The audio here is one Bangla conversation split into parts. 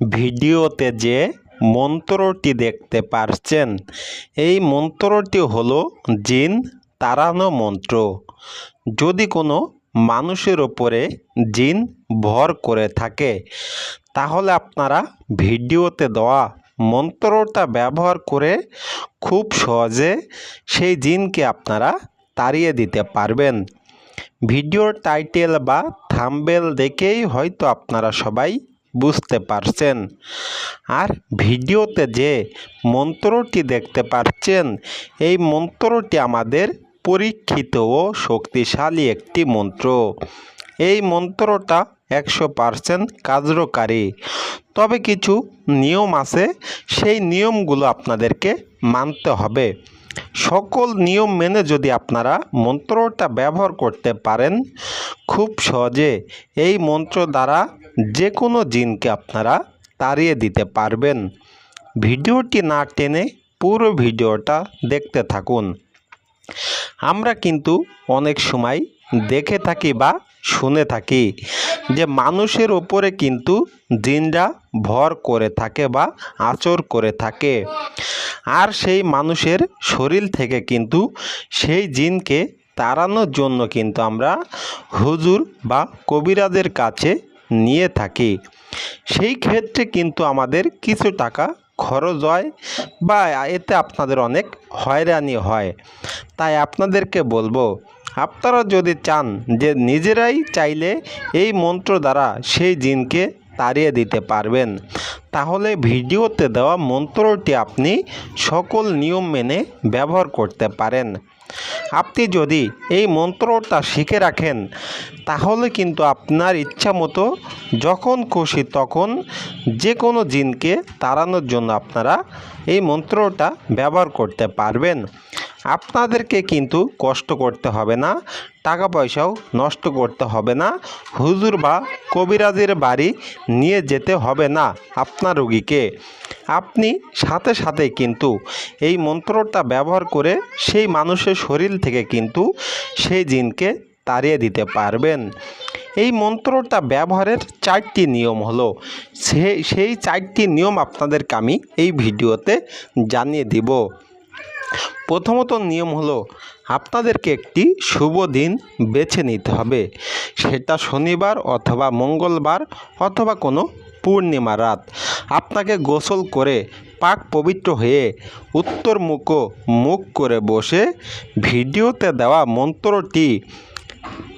ভিডিওতে যে মন্ত্রটি দেখতে পারছেন, এই মন্ত্রটি হলো জিন তাড়ানো মন্ত্র। যদি কোনো মানুষের ওপরে জিন ভর করে থাকে, তাহলে আপনারা ভিডিওতে দেওয়া মন্ত্রটা ব্যবহার করে খুব সহজে সেই জিনকে আপনারা তাড়িয়ে দিতে পারবেন। ভিডিওর টাইটেল বা থাম্বেল দেখেই হয়তো আপনারা সবাই বুঝতে পারছেন? আর ভিডিওতে যে মন্ত্রটি দেখতে পাচ্ছেন, এই মন্ত্রটি আমাদের পরীক্ষিত ও শক্তিশালী একটি মন্ত্র। এই মন্ত্রটা একশো পারসেন্ট কার্যকারী তবে কিছু নিয়ম আছে, সেই নিয়মগুলো আপনাদেরকে মানতে হবে। সকল নিয়ম মেনে যদি আপনারা মন্ত্রটা ব্যবহার করতে পারেন, খুব সহজে এই মন্ত্র দ্বারা যে কোনো জিনকে আপনারা তাড়িয়ে দিতে পারবেন। ভিডিওটি না টেনে পুরো ভিডিওটা দেখতে থাকুন। আমরা কিন্তু অনেক সময় দেখে থাকি বা শুনে থাকি যে মানুষের ওপরে কিন্তু জিনরা ভর করে থাকে বা আচর করে থাকে। আর সেই মানুষের শরীর থেকে কিন্তু সেই জিনকে তাড়ানোর জন্য কিন্তু আমরা হুজুর বা কবিরাজের কাছে নিয়ে থাকি। সেই ক্ষেত্রে কিন্তু আমাদের কিছু টাকা খরচ হয় বা এতে আপনাদের অনেক হয়রানি হয়। তাই আপনাদেরকে বলব আপনারা যদি চান যে নিজেরাই চাইলে এই মন্ত্র দ্বারা সেই জিনকে তাড়িয়ে দিতে পারবেন, তাহলে ভিডিওতে দেওয়া মন্ত্রটি আপনি সকল নিয়ম মেনে ব্যবহার করতে পারেন। আপনি যদি এই মন্ত্রটা শিখে রাখেন, তাহলে কিন্তু আপনার ইচ্ছা মতো যখন খুশি তখন যে কোনো জিনকে তাড়ানোর জন্য আপনারা এই মন্ত্রটা ব্যবহার করতে পারবেন। আপনাদেরকে কিন্তু কষ্ট করতে হবে না টাকা পয়সাও নষ্ট করতে হবে না, হুজুর বা কবিরাজের বাড়ি নিয়ে যেতে হবে না আপনার রুগীকে। আপনি সাথে সাথে কিন্তু এই মন্ত্রটা ব্যবহার করে সেই মানুষের শরীর থেকে কিন্তু সেই জিনকে তাড়িয়ে দিতে পারবেন। এই মন্ত্রটা ব্যবহারের চারটি নিয়ম হলো সেই সেই চারটি নিয়ম আপনাদেরকে আমি এই ভিডিওতে জানিয়ে দিব। প্রথমত নিয়ম হলো আপনাদেরকে একটি শুভ দিন বেছে নিতে হবে। সেটা শনিবার অথবা মঙ্গলবার অথবা কোনো পূর্ণিমা রাত। আপনাকে গোসল করে পাক পবিত্র হয়ে উত্তর মুখ মুখ করে বসে ভিডিওতে দেওয়া মন্ত্রটি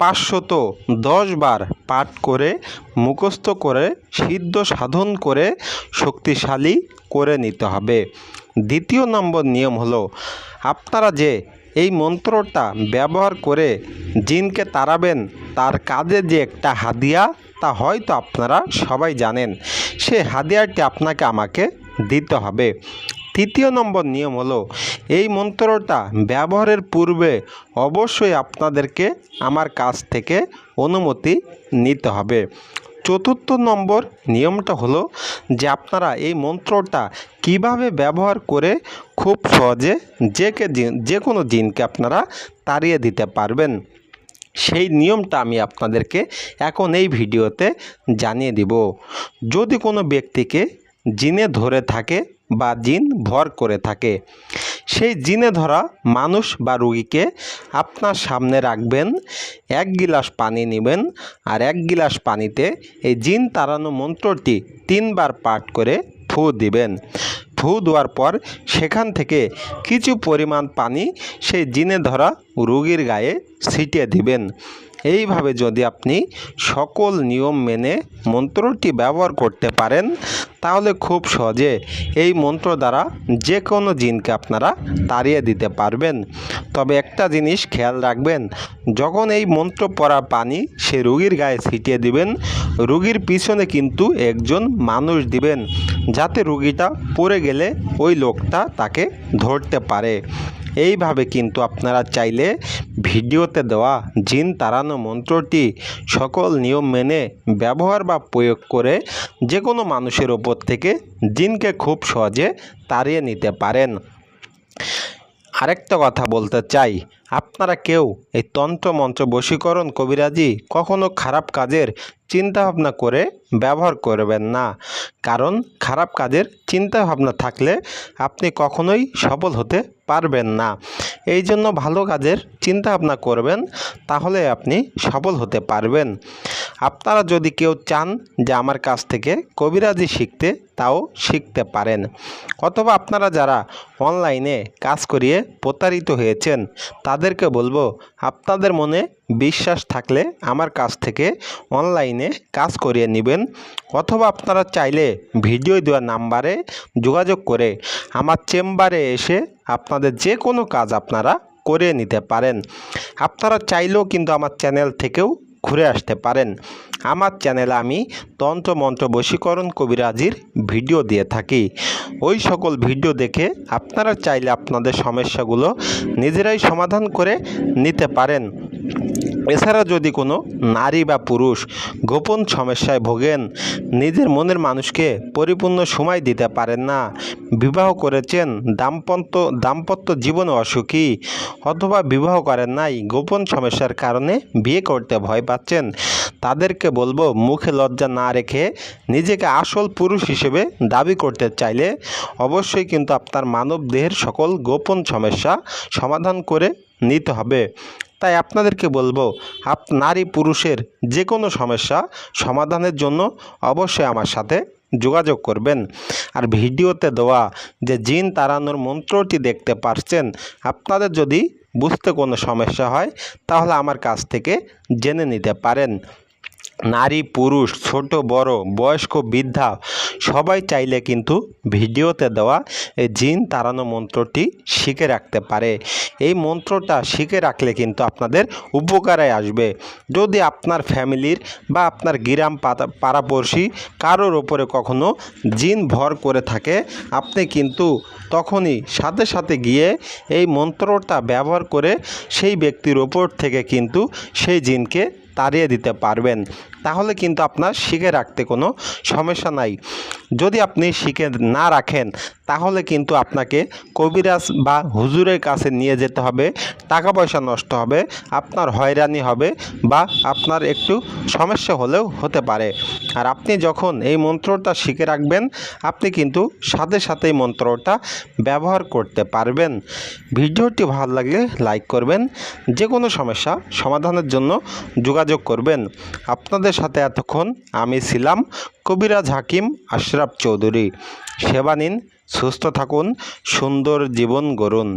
পাঁচশত দশ বার পাঠ করে, মুখস্থ করে, সিদ্ধ সাধন করে, শক্তিশালী করে নিতে হবে। দ্বিতীয় নম্বর নিয়ম হলো, আপনারা যে এই মন্ত্রটা ব্যবহার করে জিনকে তাড়াবেন, তার কাজে যে একটা হাদিয়া, তা হয়তো আপনারা সবাই জানেন। সে হাদিয়াটি আপনাকে আমাকে দিতে হবে। তৃতীয় নম্বর নিয়ম হলো, এই মন্ত্রটা ব্যবহারের পূর্বে অবশ্যই আপনাদেরকে আমার কাছ থেকে অনুমতি নিতে হবে। চতুর্থ নম্বর নিয়মটা হলো যে আপনারা এই মন্ত্রটা কীভাবে ব্যবহার করে খুব সহজে যে যে কোনো দিনকে আপনারা তাড়িয়ে দিতে পারবেন। সেই নিয়মটা আমি আপনাদেরকে এখন এই ভিডিওতে জানিয়ে দিব। যদি কোনো ব্যক্তিকে জিনে ধরে থাকে বা জিন ভর করে থাকে। সেই জিনে ধরা মানুষ বা রুগীকে আপনার সামনে রাখবেন, এক গিলাস পানি নেবেন আর এক গিলাস পানিতে এই জিন তাড়ানো মন্ত্রটি তিনবার পাঠ করে ফু দিবেন। ফু দেওয়ার পর সেখান থেকে কিছু পরিমাণ পানি সেই জিনে ধরা রুগীর গায়ে ছিটিয়ে দিবেন। এইভাবে যদি আপনি সকল নিয়ম মেনে মন্ত্রটি ব্যবহার করতে পারেন, তাহলে খুব সহজে এই মন্ত্র দ্বারা যে কোনো জিনকে আপনারা তাড়িয়ে দিতে পারবেন। তবে একটা জিনিস খেয়াল রাখবেন, যখন এই মন্ত্র পড়া পানি সে রুগীর গায়ে ছিটিয়ে দিবেন, রুগীর পিছনে কিন্তু একজন মানুষ দিবেন, যাতে রুগীটা পড়ে গেলে ওই লোকটা তাকে ধরতে পারে। এইভাবে কিন্তু আপনারা চাইলে ভিডিওতে দেওয়া জিন তাড়ানো মন্ত্রটি সকল নিয়ম মেনে, ব্যবহার বা প্রয়োগ করে যে কোনো মানুষের ওপর থেকে জিনকে খুব সহজে তাড়িয়ে নিতে পারেন। আরেকটা কথা বলতে চাই। আপনারা কেউ এই তন্ত্র মন্ত্র বশীকরণ কবিরাজি কখনো খারাপ কাজের চিন্তা ভাবনা করে ব্যবহার করবেন না। কারণ খারাপ কাজের চিন্তা ভাবনা থাকলে আপনি কখনোই সফল হতে পারবেন না। এই জন্য ভালো কাজের চিন্তা ভাবনা করবেন, তাহলে আপনি সফল হতে পারবেন। আপনারা যদি কেউ চান যে আমার কাছ থেকে কবিরাজি শিখতে, তাও শিখতে পারেন। অথবা আপনারা যারা অনলাইনে কাজ করিয়ে প্রতারিত হয়েছেন, তাদেরকে বলব, আপনাদের মনে বিশ্বাস থাকলে আমার কাছ থেকে অনলাইনে কাজ করিয়ে নেবেন। অথবা আপনারা চাইলে ভিডিও দেওয়া নাম্বারে যোগাযোগ করে আমার চেম্বারে এসে আপনাদের যে কোনো কাজ আপনারা করে নিতে পারেন। আপনারা চাইলেও কিন্তু আমার চ্যানেল থেকেও ঘুরে আসতে পারেন। আমার চ্যানেলে আমি তন্ত্র মন্ত্র বশীকরণ কবিরাজির ভিডিও দিয়ে থাকি। ওই সকল ভিডিও দেখে আপনারা চাইলে আপনাদের সমস্যাগুলো নিজেরাই সমাধান করে নিতে পারেন। এছাড়া যদি কোনো নারী বা পুরুষ গোপন সমস্যায় ভোগেন, নিজের মনের মানুষকে পরিপূর্ণ সময় দিতে পারেন না। বিবাহ করেছেন, দাম্পত্য দাম্পত্য জীবনে অসুখী অথবা বিবাহ করেন নাই, গোপন সমস্যার কারণে বিয়ে করতে ভয় পাচ্ছেন। তাদেরকে বলব, মুখে লজ্জা না রেখে নিজেকে আসল পুরুষ হিসেবে দাবি করতে চাইলে অবশ্যই কিন্তু আপনার মানব দেহের সকল গোপন সমস্যা সমাধান করে নিতে হবে। তাই আপনাদেরকে বলব, আপ, নারী পুরুষের যে কোনো সমস্যা সমাধানের জন্য অবশ্যই আমার সাথে যোগাযোগ করবেন। আর ভিডিওতে দেওয়া যে জিন তাড়ানোর মন্ত্রটি দেখতে পারছেন, আপনাদের যদি বুঝতে কোনো সমস্যা হয়, তাহলে আমার কাছ থেকে জেনে নিতে পারেন। নারী, পুরুষ, ছোট, বড়, বয়স্ক, বৃদ্ধা সবাই চাইলে কিন্তু ভিডিওতে দেওয়া এই জিন তাড়ানো মন্ত্রটি শিখে রাখতে পারে। এই মন্ত্রটা শিখে রাখলে কিন্তু আপনাদের উপকারে আসবে। যদি আপনার ফ্যামিলির বা আপনার গ্রাম পাড়াপড়শি কারোর ওপরে কখনো জিন ভর করে থাকে, আপনি কিন্তু তখনই সাথে সাথে গিয়ে এই মন্ত্রটা ব্যবহার করে সেই ব্যক্তির ওপর থেকে কিন্তু সেই জিনকে তাড়িয়ে দিতে পারবেন। তাহলে কিন্তু আপনার শিখে রাখতে কোনো সমস্যা নাই। যদি আপনি শিখে না রাখেন, তাহলে কিন্তু আপনাকে কবিরাজ বা হুজুরের কাছে নিয়ে যেতে হবে। টাকা পয়সা নষ্ট হবে, আপনার হয়রানি হবে বা আপনার একটু সমস্যা হলেও হতে পারে। আর আপনি যখন এই মন্ত্রটা শিখে রাখবেন, আপনি কিন্তু সাথে সাথে এই মন্ত্রটা ব্যবহার করতে পারবেন। ভিডিওটি ভালো লাগলে লাইক করবেন যে কোনো সমস্যা সমাধানের জন্য যোগাযোগ করবেন। আপনাদের সাথে এতক্ষণ আমি ছিলাম কবিরাজ হাকিম আশরাফ চৌধুরী। সেবা নিন সুস্থ থাকুন সুন্দর জীবন গড়ুন।